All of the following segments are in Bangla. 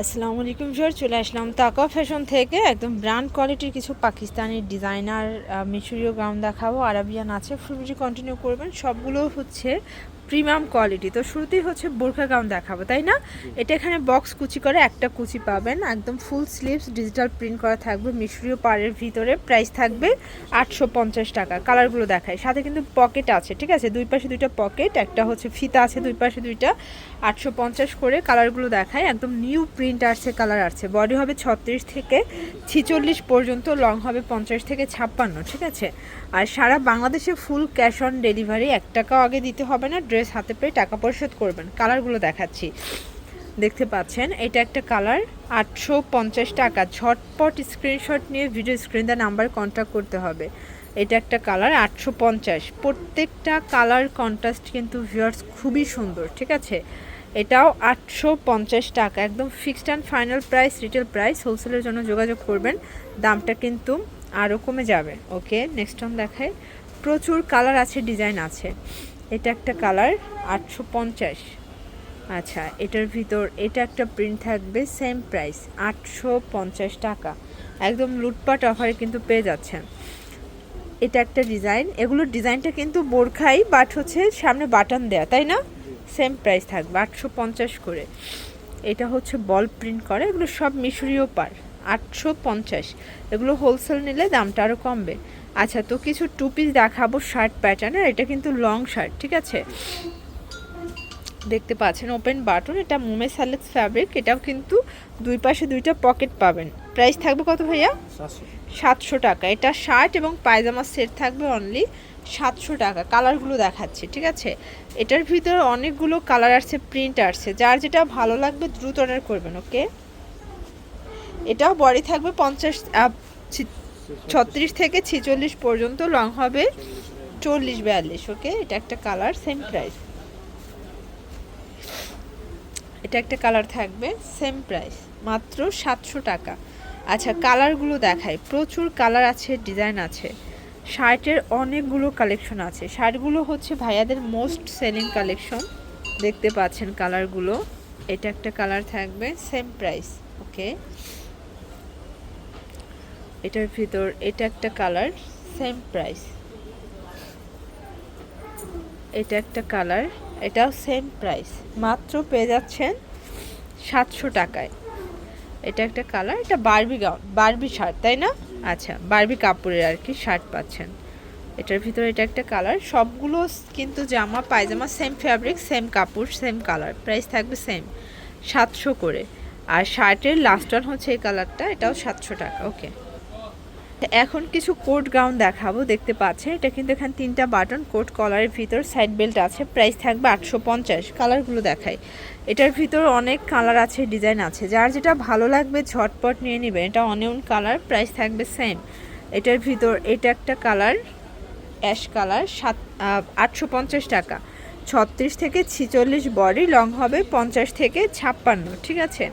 আসসালামু আলাইকুম ভিউয়ার চলে আসলাম তাকা ফ্যাশন থেকে। একদম ব্র্যান্ড কোয়ালিটির কিছু পাকিস্তানি ডিজাইনার মিশরীয় গাউন দেখাবো। আরাবিয়ান আছে ফুলবিটি কন্টিনিউ করবেন। সবগুলো হচ্ছে প্রিমিয়াম কোয়ালিটি। তো শুরুতেই হচ্ছে বোরখা গাউন দেখাবো তাই না? এটা এখানে বক্স কুচি করে একটা কুচি পাবেন। একদম ফুল স্লিভস ডিজিটাল প্রিন্ট করা থাকবে মিশরীয় পাড়ের ভিতরে প্রাইস থাকবে আটশো পঞ্চাশ টাকা। কালারগুলো দেখায় সাথে কিন্তু পকেট আছে ঠিক আছে? দুই পাশে দুইটা পকেট একটা হচ্ছে ফিতা আছে দুই পাশে দুইটা। আটশো পঞ্চাশ করে কালারগুলো দেখায় একদম নিউ প্রিন্ট আসছে কালার আসছে। বডি হবে ছত্রিশ থেকে ছিচল্লিশ পর্যন্ত লং হবে পঞ্চাশ থেকে ছাপ্পান্ন ঠিক আছে? আর সারা বাংলাদেশে ফুল ক্যাশ অন ডেলিভারি এক টাকাও আগে দিতে হবে না ড্রেস হাতে পেয়ে টাকা পরিশোধ করবেন। কালারগুলো দেখাচ্ছি। দেখতে পাচ্ছেন, এটা একটা কালার। আটশো পঞ্চাশ টাকা। ঝটপট স্ক্রিনশট নিয়ে ভিডিও স্ক্রিন দা নাম্বার কন্ট্যাক্ট করতে হবে। এটা একটা কালার, আটশো পঞ্চাশ। প্রত্যেকটা কালার কন্ট্রাস্ট কিন্তু ভিউয়ার্স খুবই সুন্দর, ঠিক আছে? এটাও আটশো পঞ্চাশ টাকা। একদম fixed and final price retail price হোলসেলের জন্য যোগাযোগ করবেন। দামটা কিন্তু আরও কমে যাবে। ওকে নেক্সট টাইম দেখায়। প্রচুর কালার আছে ডিজাইন আছে। এটা একটা কালার আটশো পঞ্চাশ। আচ্ছা এটার ভিতর এটা একটা প্রিন্ট থাকবে সেম প্রাইস আটশো পঞ্চাশ টাকা। একদম লুটপাট অফারে কিন্তু পেয়ে যাচ্ছেন। এটা একটা ডিজাইন এগুলোর ডিজাইনটা কিন্তু বোরখাই বাট হচ্ছে সামনে বাটন দেয়া, তাই না? সেম প্রাইস থাকবে, আটশো পঞ্চাশ করে। এটা হচ্ছে বল প্রিন্ট করে, এগুলো সব মিশরীয় পার আটশো পঞ্চাশ। এগুলো হোলসেল নিলে দামটা আরও কমবে। আচ্ছা তো কিছু টু পিস দেখাবো শার্ট প্যাটার্নের এটা কিন্তু লং শার্ট ঠিক আছে? দেখতে পাচ্ছেন ওপেন বাটন এটা মোমে স্যালেক্স ফ্যাব্রিক এটাও কিন্তু দুই পাশে দুইটা পকেট পাবেন। প্রাইস থাকবে কত ভাইয়া? সাতশো। টাকা। এটা শার্ট এবং পায়জামা সেট থাকবে অনলি সাতশো টাকা। কালারগুলো দেখাচ্ছি ঠিক আছে? এটার ভিতরে অনেকগুলো কালার আসছে প্রিন্ট আসছে। যার যেটা ভালো লাগবে দ্রুত অর্ডার করবেন ওকে এটাও বডি থাকবে পঞ্চাশ ছত্রিশ থেকে ছিচল্লিশ পর্যন্ত লং হবে। চল্লিশ, বিয়াল্লিশ, ওকে? এটা একটা কালার সেম প্রাইস এটা একটা কালার থাকবে সেম প্রাইস মাত্র সাতশো টাকা। আচ্ছা কালারগুলো দেখায় প্রচুর কালার আছে, ডিজাইন আছে। শার্টের অনেকগুলো কালেকশন আছে। শার্টগুলো হচ্ছে ভাইয়াদের মোস্ট সেলিং কালেকশন। দেখতে পাচ্ছেন কালারগুলো। এটা একটা কালার থাকবে সেম প্রাইস ওকে? এটার ভিতর, এটা একটা কালার সেম প্রাইস এটা একটা কালার, এটাও সেম প্রাইস মাত্র পেয়ে যাচ্ছেন সাতশো টাকায়। এটা একটা কালার, এটা বারবি গাউন বারবি শার্ট তাই না? আচ্ছা বারবি কাপড়ের আর কি শার্ট পাচ্ছেন। এটার ভিতরে এটা একটা কালার, সবগুলো কিন্তু জামা, পায়জামা সেম ফ্যাব্রিক সেম কাপড় সেম কালার। প্রাইস থাকবে সেম সাতশো করে। আর শার্টের লাস্ট ওয়ান হচ্ছে এই কালারটা, এটাও সাতশো টাকা ওকে এখন কিছু কোট গাউন দেখাবো, দেখতে পাচ্ছেন? এটা কিন্তু এখানে তিনটা বাটন কোট কলারের ভিতর সাইড বেল্ট আছে প্রাইস থাকবে আটশো পঞ্চাশ কালারগুলো দেখাই। এটার ভিতর অনেক কালার আছে ডিজাইন আছে। যার যেটা ভালো লাগবে, ঝটপট নিয়ে নেবেন। এটা অনিয়ন কালার প্রাইস থাকবে সেম এটার ভিতর, এটা একটা কালার অ্যাশ কালার সাত আটশো পঞ্চাশ টাকা। ছত্রিশ থেকে ছিচল্লিশ বডি লং হবে পঞ্চাশ থেকে ছাপ্পান্ন, ঠিক আছে?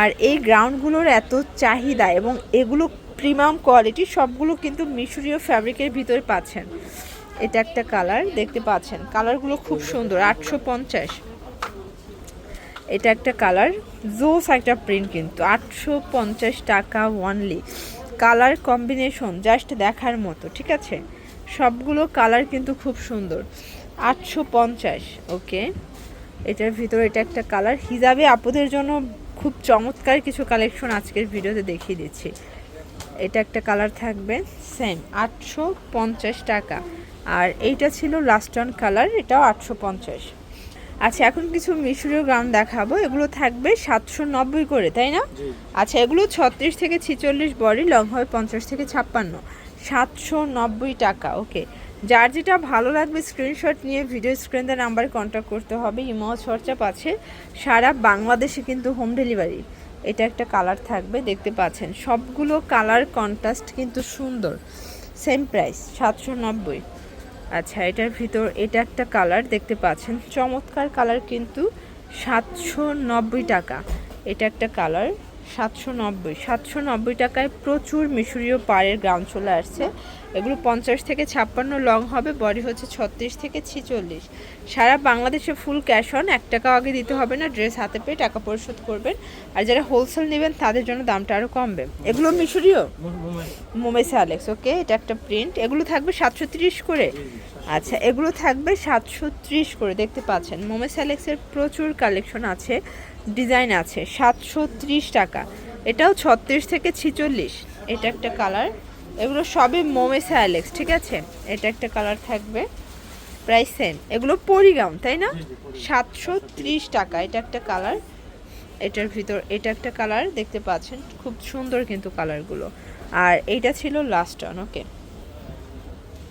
আর এই গ্রাউন্ডগুলোর এত চাহিদা এবং এগুলো প্রিমিয়াম কোয়ালিটি সবগুলো কিন্তু মিশরীয় ফ্যাব্রিকের ভিতরে পাচ্ছেন। এটা একটা কালার, দেখতে পাচ্ছেন। কালারগুলো খুব সুন্দর, আটশো পঞ্চাশ। এটা একটা কালার, জোস একটা প্রিন্ট কিন্তু, আটশো পঞ্চাশ টাকা ওয়ানলি কালার কম্বিনেশন, জাস্ট দেখার মতো, ঠিক আছে? সবগুলো কালার কিন্তু খুব সুন্দর, আটশো পঞ্চাশ, ওকে? এটার ভিতরে এটা একটা কালার। হিজাবে আপদের জন্য খুব চমৎকার কিছু কালেকশন আজকের ভিডিওতে দেখিয়ে দিচ্ছি। এটা একটা কালার থাকবে সেম আটশো পঞ্চাশ টাকা। আর এইটা ছিল লাস্ট অন কালার এটাও আটশো পঞ্চাশ। আচ্ছা এখন কিছু মিশরীয় গ্রাম দেখাবো এগুলো থাকবে সাতশো নব্বই করে তাই না? আচ্ছা এগুলো ছত্রিশ থেকে ছিচল্লিশ বডি লং হবে পঞ্চাশ থেকে ছাপ্পান্ন। সাতশো নব্বই টাকা ওকে যার যেটা ভালো লাগবে স্ক্রিনশট নিয়ে ভিডিও স্ক্রিনের নাম্বারে কন্ট্যাক্ট করতে হবে ইমো চর্চা পাচ্ছে সারা বাংলাদেশে কিন্তু হোম ডেলিভারি এটা একটা কালার থাকবে, দেখতে পাচ্ছেন। সবগুলো কালার কন্ট্রাস্ট কিন্তু সুন্দর। সেম প্রাইস সাতশো নব্বই। আচ্ছা এটার ভিতর এটা একটা কালার দেখতে পাচ্ছেন। চমৎকার কালার কিন্তু সাতশো নব্বই টাকা। এটা একটা কালার সাতশো নব্বই। সাতশো নব্বই টাকায় প্রচুর মিশরীয় পাড়ের গ্রাউন্ড চলে আসছে। এগুলো পঞ্চাশ থেকে ছাপ্পান্ন লং হবে বডি হচ্ছে ছত্রিশ থেকে ছিচল্লিশ। সারা বাংলাদেশে ফুল ক্যাশ অন এক টাকা আগে দিতে হবে না ড্রেস হাতে পেয়ে টাকা পরিশোধ করবেন। আর যারা হোলসেল নেবেন তাদের জন্য দামটা আরও কমবে। এগুলো মিশরীয়? মোমেসা আলেক্স ওকে এটা একটা প্রিন্ট এগুলো থাকবে সাতশো তিরিশ করে। আচ্ছা এগুলো থাকবে সাতশো ত্রিশ করে দেখতে পাচ্ছেন। মোমেস অ্যালেক্সের প্রচুর কালেকশন আছে ডিজাইন আছে সাতশো ত্রিশ টাকা। এটাও ছত্রিশ থেকে ছিচল্লিশ এটা একটা কালার। এগুলো সবই মোমেসা অ্যালেক্স ঠিক আছে? এটা একটা কালার থাকবে প্রাইস সেম। এগুলো পরিগাউন তাই না? সাতশো ত্রিশ টাকা এটা একটা কালার। এটার ভিতর এটা একটা কালার দেখতে পাচ্ছেন খুব সুন্দর কিন্তু কালারগুলো। আর এইটা ছিল লাস্ট অন ওকে